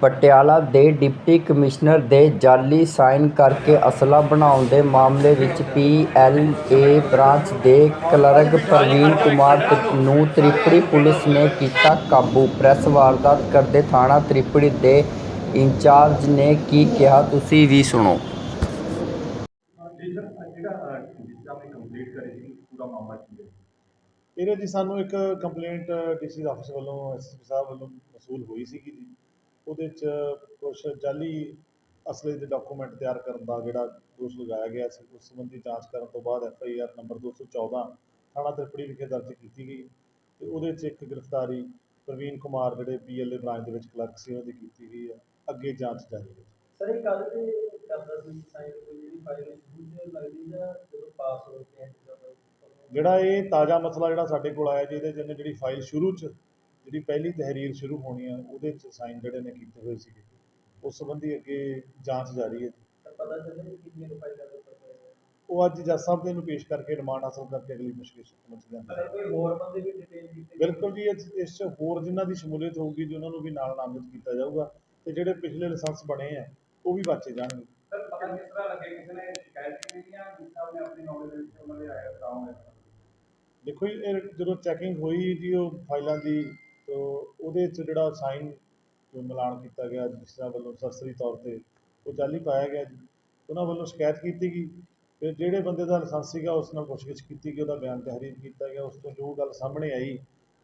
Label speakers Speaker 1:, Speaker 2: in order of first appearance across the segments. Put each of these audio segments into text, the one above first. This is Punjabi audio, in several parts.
Speaker 1: ਪਟਿਆਲਾ ਦੇ ਡਿਪਟੀ ਕਮਿਸ਼ਨਰ ਦੇ ਜਾਅਲੀ ਸਾਈਨ ਕਰਕੇ ਅਸਲਾ ਬਣਾਉਣ ਦੇ ਮਾਮਲੇ ਵਿੱਚ ਪੀ ਐੱਲ ਏ ਬ੍ਰਾਂਚ ਦੇ ਕਲਰਕ ਪ੍ਰਵੀਨ ਕੁਮਾਰ ਨੂੰ ਤ੍ਰਿਪੜੀ ਪੁਲਿਸ ਨੇ ਕੀਤਾ ਕਾਬੂ। ਪ੍ਰੈਸ ਵਾਰਦਾਤ ਕਰਦੇ ਥਾਣਾ ਤ੍ਰਿਪੜੀ ਦੇ ਇੰਚਾਰਜ ਨੇ ਕੀ ਕਿਹਾ, ਤੁਸੀਂ ਵੀ ਸੁਣੋ।
Speaker 2: ਇਹਦੇ ਜੀ ਸਾਨੂੰ ਇੱਕ ਕੰਪਲੇਂਟ ਡੀਸੀ ਆਫਿਸ ਵੱਲੋਂ ਐਸਐਸਪੀ ਸਾਹਿਬ ਵੱਲੋਂ ਮਸੂਲ ਹੋਈ ਸੀਗੀ ਜੀ। ਉਹਦੇ ਚ ਕੁਝ ਜਾਲੀ ਅਸਲੇ ਦੇ ਡਾਕੂਮੈਂਟ ਤਿਆਰ ਕਰਨ ਦਾ ਜਿਹੜਾ ਦੋਸ਼ ਲਗਾਇਆ ਗਿਆ ਸੀ ਉਸ ਸੰਬੰਧੀ ਜਾਂਚ ਕਰਨ ਤੋਂ ਬਾਅਦ ਐਫ ਆਈ ਆਰ ਨੰਬਰ 214 ਥਾਣਾ ਤ੍ਰਿਪੜੀ ਵਿਖੇ ਦਰਜ ਕੀਤੀ ਗਈ ਤੇ ਉਹਦੇ ਚ ਇੱਕ ਗ੍ਰਿਫਤਾਰੀ ਪ੍ਰਵੀਨ ਕੁਮਾਰ ਜਿਹੜੇ ਪੀਐਲਏ ਬ੍ਰਾਂਚ ਦੇ ਵਿੱਚ ਕਲਰਕ ਸੀ ਉਹਦੀ ਕੀਤੀ ਗਈ ਹੈ। ਅੱਗੇ ਜਾਂਚ ਜਾਰੀ ਹੈ।
Speaker 3: ਸਰ ਇਹ ਕੱਲ ਤੇ ਕਰਦਾ ਸੀ ਸਾਈਨ ਕੋਈ ਜਿਹੜੀ ਫਾਈਲ ਚ ਲੱਗਦੀ ਜਾਂ ਜਦੋਂ ਪਾਸ ਹੋ ਕੇ
Speaker 2: ਜਿਹੜਾ ਇਹ ਤਾਜ਼ਾ ਮਸਲਾ ਜਿਹੜਾ ਸਾਡੇ ਕੋਲ ਆਇਆ ਜਿਹਦੇ ਚ ਇਹਨੇ ਜਿਹੜੀ ਫਾਈਲ ਸ਼ੁਰੂ ਚ ਜਿਹੜੀ ਪਹਿਲੀ ਤਹਿਰੀਰ ਸ਼ੁਰੂ ਹੋਣੀ ਆ ਉਹਦੇ ਚ ਸਾਈਨ ਜਿਹੜੇ ਨੇ ਕੀਤੇ ਹੋਏ ਸੀਗੇ। ਉਸ ਸੰਬੰਧੀ ਅੱਗੇ ਜਾਂਚ ਜਾਰੀ ਹੈ।
Speaker 3: ਪਤਾ ਕਿ ਦੇ।
Speaker 2: ਉਹ ਅੱਜ ਜੱਜ ਸਾਹਿਬ ਦੇ ਨੂੰ ਪੇਸ਼ ਕਰਕੇ ਰਿਮਾਂਡ ਹਾਸਲ ਕਰਕੇ ਅਗਲੀ ਮੁਸ਼ਕਿਲ ਸਮਝ
Speaker 3: ਇਹ ਕੋਈ ਹੋਰ ਬੰਦੇ ਵੀ ਡਿਟੇਲ ਕੀਤੇ
Speaker 2: ਬਿਲਕੁਲ ਜੀ ਇਸ 'ਚ ਹੋਰ ਜਿਨ੍ਹਾਂ ਦੀ ਸ਼ਮੂਲੀਅਤ ਹੋਊਗੀ ਜੀ ਉਹਨਾਂ ਨੂੰ ਵੀ ਨਾਲ ਨਾਮਜ਼ਦ ਕੀਤਾ ਜਾਊਗਾ ਤੇ ਜਿਹੜੇ ਪਿਛਲੇ ਲਾਇਸੈਂਸ ਬਣੇ ਆ ਉਹ ਵੀ ਬਾਚੇ ਜਾਣਗੇ।
Speaker 4: ਸਰ ਪਤਾ ਕਿਸ ਤਰ੍ਹਾਂ ਲੱਗੇ? ਕਿਸੇ ਨੇ ਸ਼ਿਕਾਇਤ ਕੀਤੀ ਜਾਂ ਜਿਸ ਤਰ੍ਹਾਂ ਨੇ ਆਪਣੀ ਨੌਲੇਜ ਦੇ ਵਿੱਚ ਉਹਨਾਂ ਦੇ ਆਇਆ ਕੰਮ ਹੈ
Speaker 2: ਦੇਖੋ ਜੀ ਜਦੋਂ ਚੈਕਿੰਗ ਹੋਈ ਜੀ ਉਹ ਫਾਈਲਾਂ ਦੀ ਉਹਦੇ 'ਚ ਜਿਹੜਾ ਸਾਈਨ ਜੋ ਮਿਲਾਨ ਕੀਤਾ ਗਿਆ, ਜਿਸ ਤਰ੍ਹਾਂ ਵੱਲੋਂ ਸਰਸਰੀ ਤੌਰ ਤੇ ਉਹ ਜਾਲੀ ਪਾਇਆ ਗਿਆ ਜੀ। ਉਹਨਾਂ ਵੱਲੋਂ ਸ਼ਿਕਾਇਤ ਕੀਤੀ ਗਈ। ਫਿਰ ਜਿਹੜੇ ਬੰਦੇ ਦਾ ਲਾਇਸੈਂਸ ਸੀਗਾ, ਉਸ ਨਾਲ ਪੁੱਛਗਿੱਛ ਕੀਤੀ ਗਈ, ਉਹਦਾ ਬਿਆਨ ਤਹਿਰੀਰ ਕੀਤਾ ਗਿਆ। ਉਸ ਤੋਂ ਜੋ ਗੱਲ ਸਾਹਮਣੇ ਆਈ,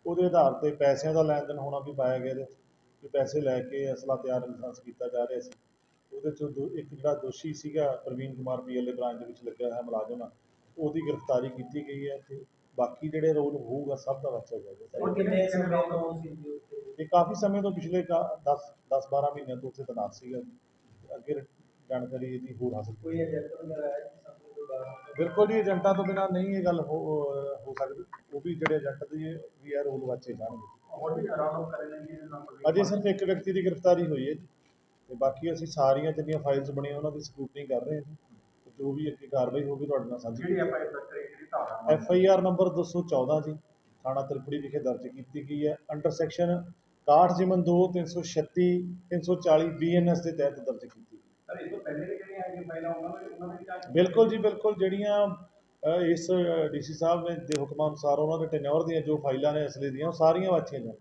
Speaker 2: ਉਹਦੇ ਆਧਾਰ ਤੇ ਪੈਸਿਆਂ ਦਾ ਲੈਣ ਦੇਣ ਹੋਣਾ ਵੀ ਪਾਇਆ ਗਿਆ ਇਹਦੇ 'ਚ, ਕਿ ਪੈਸੇ ਲੈ ਕੇ ਅਸਲਾ ਤਿਆਰ ਲਾਇਸੈਂਸ ਕੀਤਾ ਜਾ ਰਿਹਾ ਸੀ। ਉਹਦੇ 'ਚੋਂ ਦੋ, ਇੱਕ ਜਿਹੜਾ ਦੋਸ਼ੀ ਸੀਗਾ, ਪ੍ਰਵੀਨ ਕੁਮਾਰ ਪੀਐਲਏ ਬ੍ਰਾਂਚ ਦੇ ਵਿੱਚ ਲੱਗਿਆ ਹੋਇਆ ਮੁਲਾਜ਼ਮ ਉਹਦੀ ਗ੍ਰਿਫਤਾਰੀ ਕੀਤੀ ਗਈ ਹੈ ਤੇ ਬਾਕੀ ਜਿਹੜੇ ਰੋਲ ਹੋਊਗਾ ਸਭ ਦਾ ਬੱਚਾ ਜਾਏਗਾ
Speaker 3: ਹੁਣ ਕਿੰਨੇ ਸਮੇਂ ਤੋਂ ਸੀ ਜੀ ਉੱਥੇ?
Speaker 2: ਇਹ ਕਾਫੀ ਸਮੇਂ ਤੋਂ ਪਿਛਲੇ 10 10 12 ਮਹੀਨਿਆਂ ਤੋਂ ਉੱਥੇ ਤੈਨਾਤ ਸੀਗਾ। ਅੱਗੇ ਜਾਣਕਾਰੀ ਇਹਦੀ ਹੋਰ ਹਾਸਲ
Speaker 3: ਕੋਈ ਏਜੰਟ ਵਗੈਰਾ ਹੈ ਕੋਈ ਬਾਹਰ
Speaker 2: ਬਿਲਕੁਲ ਜੀ ਏਜੰਟਾਂ ਤੋਂ ਬਿਨਾਂ ਨਹੀਂ ਇਹ ਗੱਲ ਹੋ ਹੋ ਸਕਦੀ। ਉਹ ਵੀ ਜਿਹੜੇ ਏਜੰਟ ਦੀ ਵੀ ਹੈ ਰੋਲ ਵਾਚੇ ਜਾਣਗੇ।
Speaker 4: ਹੋਰ ਵੀ ਆਰਾਮ ਕਰੇ ਨੇ ਜੀ ਨੰਬਰ
Speaker 2: ਅਜੇ ਸਿਰਫ ਇੱਕ ਵਿਅਕਤੀ ਦੀ ਗ੍ਰਿਫਤਾਰੀ ਹੋਈ ਹੈ ਜੀ। ਤੇ ਬਾਕੀ ਅਸੀਂ ਸਾਰੀਆਂ ਜਿੰਨੀਆਂ ਫਾਈਲਸ ਬਣੀਆਂ ਉਹਨਾਂ ਦੀ ਸਕੂਟਨੀ ਕਰ ਰਹੇ ਹਾਂ ਜੀ। ਜੋ ਵੀ ਅੱਗੇ ਕਾਰਵਾਈ ਹੋਊਗੀ ਤੁਹਾਡੇ ਨਾਲ ਸਾਂਝੀ
Speaker 4: ਜਿਹੜੀ ਆਪਾਂ ਇਹ ਦੱਸ ਰਹੀ ਜਿਹੜੀ ਧਾਰਾ
Speaker 2: ਐਫ ਆਈ ਆਰ ਨੰਬਰ 214 ਜੀ ਥਾਣਾ ਤ੍ਰਿਪੜੀ ਵਿਖੇ ਦਰਜ ਕੀਤੀ ਗਈ ਹੈ। ਅੰਡਰ ਸੈਕਸ਼ਨ 61 ਜਿਮਨ 2 336 340 ਬੀਐਨਐਸ ਦੇ ਤਹਿਤ ਦਰਜ ਕੀਤੀ
Speaker 4: ਸਰ ਇਸ ਤੋਂ ਪਹਿਲੇ ਵੀ ਜਿਹੜੀਆਂ ਹੈਗੀਆਂ ਫਾਈਲਾਂ ਉਹਨਾਂ ਦੇ ਉਹਨਾਂ ਦੀ ਜਾਂਚ
Speaker 2: ਬਿਲਕੁਲ ਜੀ ਬਿਲਕੁਲ ਜਿਹੜੀਆਂ ਇਸ ਡੀਸੀ ਸਾਹਿਬ ਨੇ ਦੇ ਹੁਕਮਾਂ ਅਨੁਸਾਰ ਉਹਨਾਂ ਦੇ ਟੈਨਿਓਰ ਦੀਆਂ ਜੋ ਫਾਈਲਾਂ ਨੇ ਅਸਲੀ ਦੀਆਂ ਉਹ ਸਾਰੀਆਂ ਵਾਚੀਆਂ ਜਾਣ।